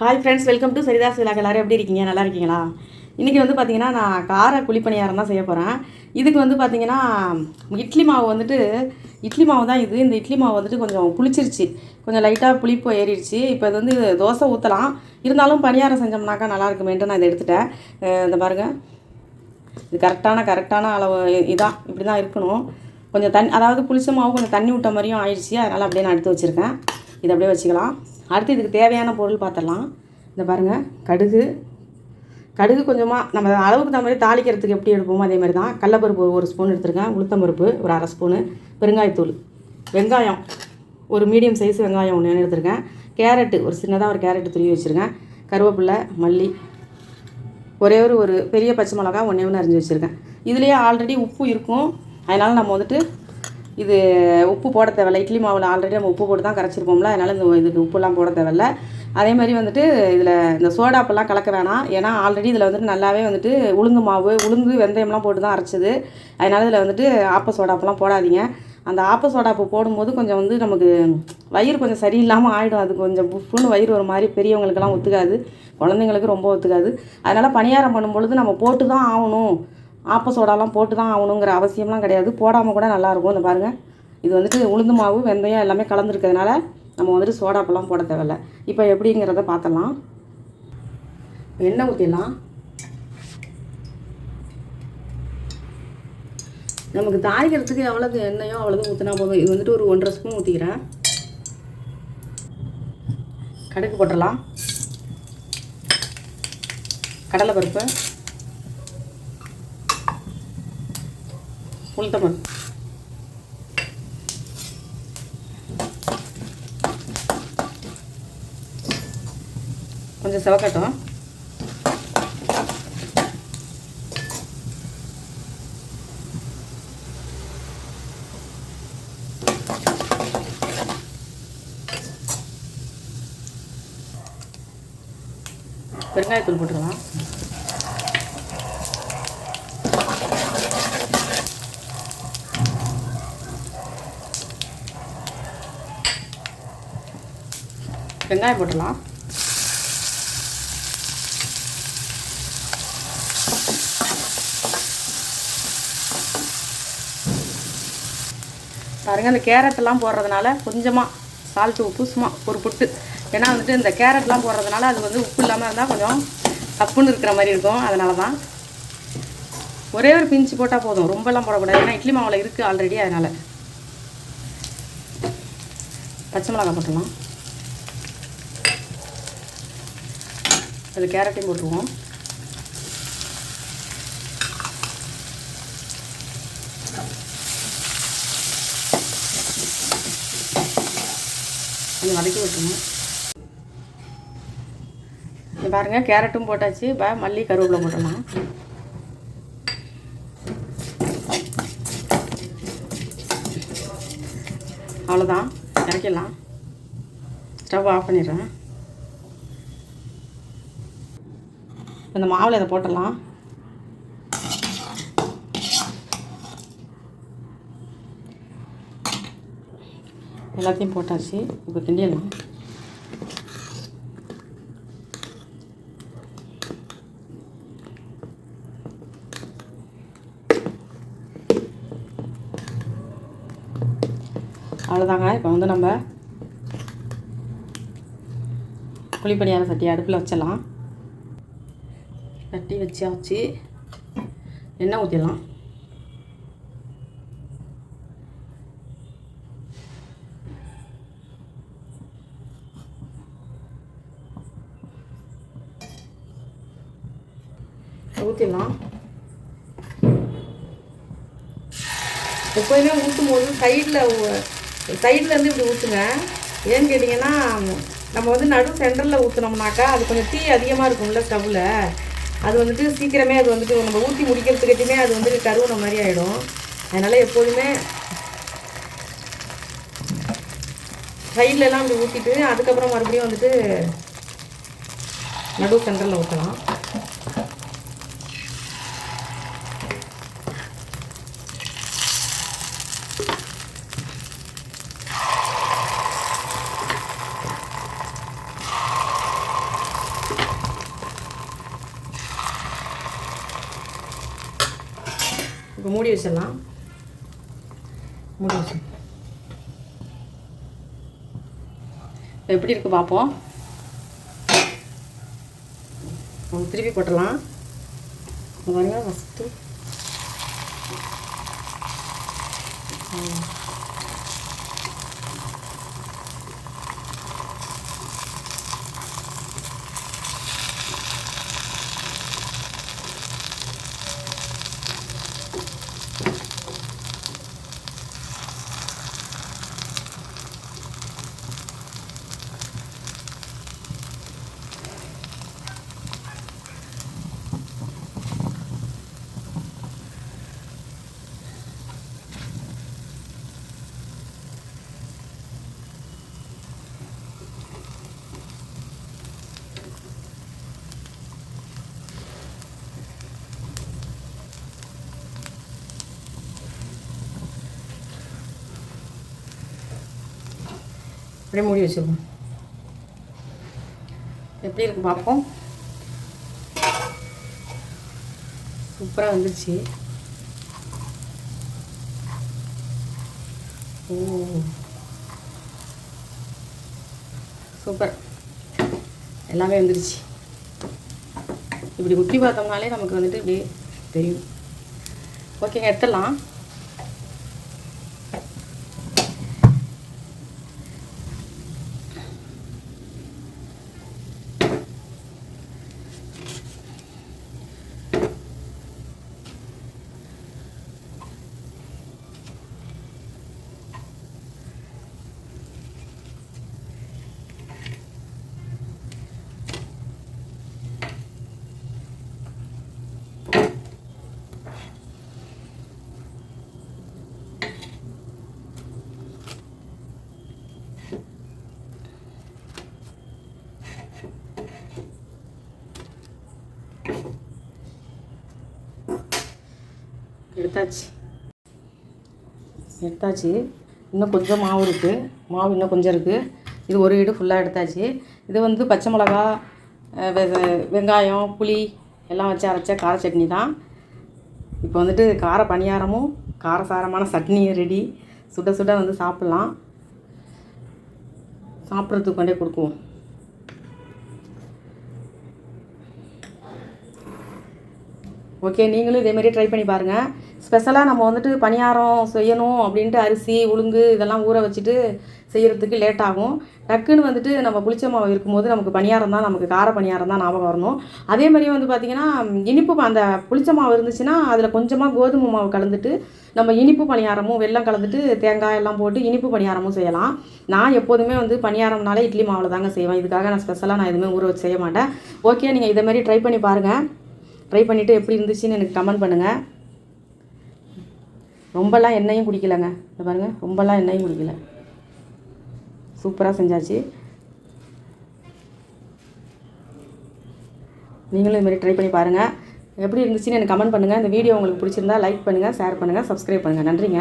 Hi friends welcome to Saritha's விழா எல்லாரும் எப்படி இருக்கீங்க? நல்லா இருக்கீங்களா? இன்றைக்கி வந்து பார்த்திங்கன்னா நான் கார குழிப்பணியாரம் தான் செய்ய போகிறேன் இதுக்கு வந்து பார்த்திங்கன்னா இட்லி மாவு வந்துட்டு இட்லி மாவு தான் இது. இந்த இட்லி மாவு வந்துட்டு கொஞ்சம் புளிச்சிருச்சு. கொஞ்சம் லைட்டாக புளிப்பு ஏறிடுச்சு. இப்போ இது வந்து தோசை ஊற்றலாம் இருந்தாலும் பணியாரம் செஞ்சோம்னாக்கா நல்லா இருக்குமேன்ட்டு நான் இதை எடுத்துட்டேன். இந்த பாருங்கள் இது கரெக்டான கரெக்டான அளவு இதான். இப்படி தான் இருக்கணும். கொஞ்சம் தண்ணி அதாவது புளிச்ச மாவு கொஞ்சம் தண்ணி விட்ட மாதிரியும் ஆயிடுச்சு. அதனால் அப்படியே நான் எடுத்து வச்சுருக்கேன். இதை அப்படியே வச்சுக்கலாம். அடுத்து இதுக்கு தேவையான பொருள் பார்த்துடலாம் இந்த பாருங்கள் கடுகு. கடுகு கொஞ்சமாக நம்ம அளவுக்கு தகுந்த மாதிரி தாளிக்கிறதுக்கு எப்படி எடுப்போமோ அதே மாதிரி தான். கடலப்பருப்பு ஒரு ஸ்பூன் எடுத்துருக்கேன். உளுத்தம்பருப்பு ஒரு அரை ஸ்பூனு பெருங்காயத்தூள். வெங்காயம். ஒரு மீடியம் சைஸ் வெங்காயம் ஒன்று எடுத்துருக்கேன். கேரட்டு ஒரு சின்னதாக ஒரு கேரட்டு துருவி வச்சுருக்கேன். கருவேப்பிலை மல்லி. ஒரே ஒரு ஒரு பெரிய பச்சை மிளகா ஒன்றே ஒன்று அரிஞ்சு வச்சுருக்கேன். இதுலேயே ஆல்ரெடி உப்பு இருக்கும். அதனால் நம்ம வந்துட்டு இது உப்பு போட தேவையில்ல. இட்லி மாவில் ஆல்ரெடி நம்ம உப்பு போட்டு தான் கரைச்சிருப்போம்ல. அதனால் இந்த இதுக்கு உப்புலாம் போட தேவையில்ல. அதே மாதிரி வந்துட்டு இதில் இந்த சோடாப்பெல்லாம் கலக்க வேணாம். ஏன்னா ஆல்ரெடி இதில் வந்துட்டு நல்லாவே வந்துட்டு உளுந்து மாவு உளுந்து வெந்தயம்லாம் போட்டு தான் அரைச்சது. அதனால் இதில் வந்துட்டு ஆப்ப சோடாப்பெல்லாம் போடாதீங்க. அந்த ஆப்ப சோடாப்பு போடும்போது கொஞ்சம் வந்து நமக்கு வயிறு கொஞ்சம் சரியில்லாமல் ஆகிடும் அது கொஞ்சம் புஃப்னு வயிறு ஒரு மாதிரி பெரியவங்களுக்கெல்லாம் ஒத்துக்காது. குழந்தைங்களுக்கு ரொம்ப ஒத்துக்காது. அதனால் பணியாரம் பண்ணும்பொழுது நம்ம போட்டு தான் ஆகணும். ஆப்ப சோடாலாம் போட்டு தான் ஆகணுங்கிற அவசியம்லாம் கிடையாது. போடாமல் கூட நல்லாயிருக்கும். இந்த பாருங்கள் இது வந்துட்டு உளுந்து மாவு வெந்தயம் எல்லாமே கலந்துருக்கிறதுனால நம்ம வந்துட்டு சோடாப்பெல்லாம் போட தேவையில்ல. இப்போ எப்படிங்கிறத பார்த்துடலாம் எண்ணெய் ஊற்றிடலாம் நமக்கு தாளிக்கிறதுக்கு எவ்வளோது எண்ணெயோ அவ்வளோது ஊற்றினா போதும். இது வந்துட்டு ஒரு ஒன்றரை ஸ்பூன் ஊற்றிக்கிறேன் கடுகு போட்டுடலாம். கடலைப்பருப்பு. உளுத்தம்பருப்பு கொஞ்சம் செவக்கட்டும். பெருங்காயத்தூள் போட்டுக்கலாம். வெங்காயம் போட்டுடலாம். பாருங்க அந்த கேரட்டெல்லாம் போடுறதுனால கொஞ்சமாக சால்ட்டு உப்பு சும்மா ஒரு புட்டு. ஏன்னா வந்துட்டு இந்த கேரட்லாம் போடுறதுனால அது வந்து உப்பு இல்லாமல் இருந்தால் கொஞ்சம் தப்புன்னு இருக்கிற மாதிரி இருக்கும். அதனால தான் ஒரே ஒரு பிஞ்சு போட்டால் போதும். ரொம்பலாம் போடக்கூடாது. ஏன்னா இட்லி மாவில் இருக்குது ஆல்ரெடி அதனால். பச்சை மிளகாய் போட்டலாம் அதில் கேரட்டையும் போட்டுருவோம். கொஞ்சம் வதக்கி விட்டுருவோம். இங்க பாருங்கள் கேரட்டும் போட்டாச்சு. இப்போ மல்லி கருவேப்பிலை போட்டலாம் அவ்வளோதான் இறக்கிடலாம். ஸ்டவ் ஆஃப் பண்ணிடுறேன். இந்த மாவில் இதை போட்டுடலாம். எல்லாத்தையும் போட்டாச்சு. இப்போ கிண்டிடலாம் அவ்வளோதாங்க இப்போ வந்து நம்ம குழிப்பணியார சட்டி அடுப்பில் வச்சிடலாம். தட்டி வச்சாச்சு. எண்ணெய் ஊற்றிடலாம் ஊற்றிடலாம் எப்போயுமே ஊற்றும் போது சைடில் சைட்லேருந்து இப்படி ஊற்றுங்க ஏன்னு கேட்டிங்கன்னா நம்ம வந்து நடு சென்டரில் ஊற்றுனோம்னாக்கா அது கொஞ்சம் தீ அதிகமாக இருக்கும்ல ஸ்டவ்வில் அது வந்துட்டு சீக்கிரமே அது வந்துட்டு நம்ம ஊற்றி முடிக்கிறதுக்கிட்டையுமே அது வந்து கருவுன மாதிரி ஆகிடும் அதனால் எப்போதுமே சைட்லலாம் அப்படி ஊற்றிட்டு அதுக்கப்புறம் மறுபடியும் வந்துட்டு நடு சென்டரில் ஊற்றலாம் இப்போ மூடி வச்சிடலாம். மூடி வச்சு எப்படி இருக்கு பார்ப்போம் நம்ம திருப்பி போட்டுடலாம் இங்க பாருங்க ஃபஸ்ட்டு அப்படியே மூடி வச்சிருக்கோம் எப்படி இருக்கு பார்ப்போம். சூப்பராக வந்துருச்சு. ஓ. சூப்பர். எல்லாமே வந்துருச்சு. இப்படி குத்தி பார்த்தோம்னாலே நமக்கு வந்துட்டு இப்படியே தெரியும். ஓகேங்க எடுத்துடலாம். எடுத்தாச்சு. எடுத்தாச்சு. இன்னும் கொஞ்சம் மாவு இருக்குது மாவு இன்னும் கொஞ்சம் இருக்குது இது ஒரு வீடு ஃபுல்லாக எடுத்தாச்சு. இது வந்து பச்சை மிளகா வெ- வெங்காயம் புளி எல்லாம் வச்சு அரைச்ச கார சட்னி தான். இப்போ வந்துட்டு கார பணியாரமும் காரசாரமான சட்னியும் ரெடி சுட சுட வந்து சாப்பிட்லாம். சாப்பிட்றதுக்கு கொண்டே கொடுக்குவோம். ஓகே நீங்களும் இதேமாரி ட்ரை பண்ணி பாருங்கள் ஸ்பெஷலாக நம்ம வந்துட்டு பணியாரம் செய்யணும் அப்படின்ட்டு அரிசி உளுந்து இதெல்லாம் ஊற வச்சுட்டு செய்கிறதுக்கு லேட் ஆகும். டக்குன்னு வந்துட்டு நம்ம புளிச்ச மாவு இருக்கும்போது நமக்கு பணியாரம் தான் நமக்கு கார பணியாரம் தான் ஞாபகம் வரணும். அதே மாதிரி வந்து பார்த்திங்கன்னா இனிப்பு அந்த புளிச்ச மாவு இருந்துச்சுன்னா அதில் கொஞ்சமாக கோதுமை மாவு கலந்துட்டு நம்ம இனிப்பு பணியாரமும் வெல்லம் கலந்துட்டு தேங்காய் எல்லாம் போட்டு இனிப்பு பணியாரமும் செய்யலாம். நான் எப்போதுமே வந்து பணியாரம்னாலே இட்லி மாவில் தாங்க செய்வேன். இதுக்காக நான் ஸ்பெஷலாக நான் எதுவுமே ஊற வச்சு செய்ய மாட்டேன். ஓகே நீங்கள் இதை மாதிரி ட்ரை பண்ணி பாருங்கள் ட்ரை பண்ணிவிட்டு எப்படி இருந்துச்சுன்னு எனக்கு கமெண்ட் பண்ணுங்கள் ரொம்பலாம் எண்ணெயும் குடிக்கலைங்க. இந்த பாருங்கள் ரொம்பலாம் எண்ணெயும் குடிக்கல. சூப்பராக செஞ்சாச்சு. நீங்களும் இதுமாரி ட்ரை பண்ணி பாருங்கள் எப்படி இருந்துச்சுன்னு எனக்கு கமெண்ட் பண்ணுங்கள் இந்த வீடியோ உங்களுக்கு பிடிச்சிருந்தா லைக் பண்ணுங்கள் ஷேர் பண்ணுங்கள் சப்ஸ்கிரைப் பண்ணுங்கள் நன்றிங்க.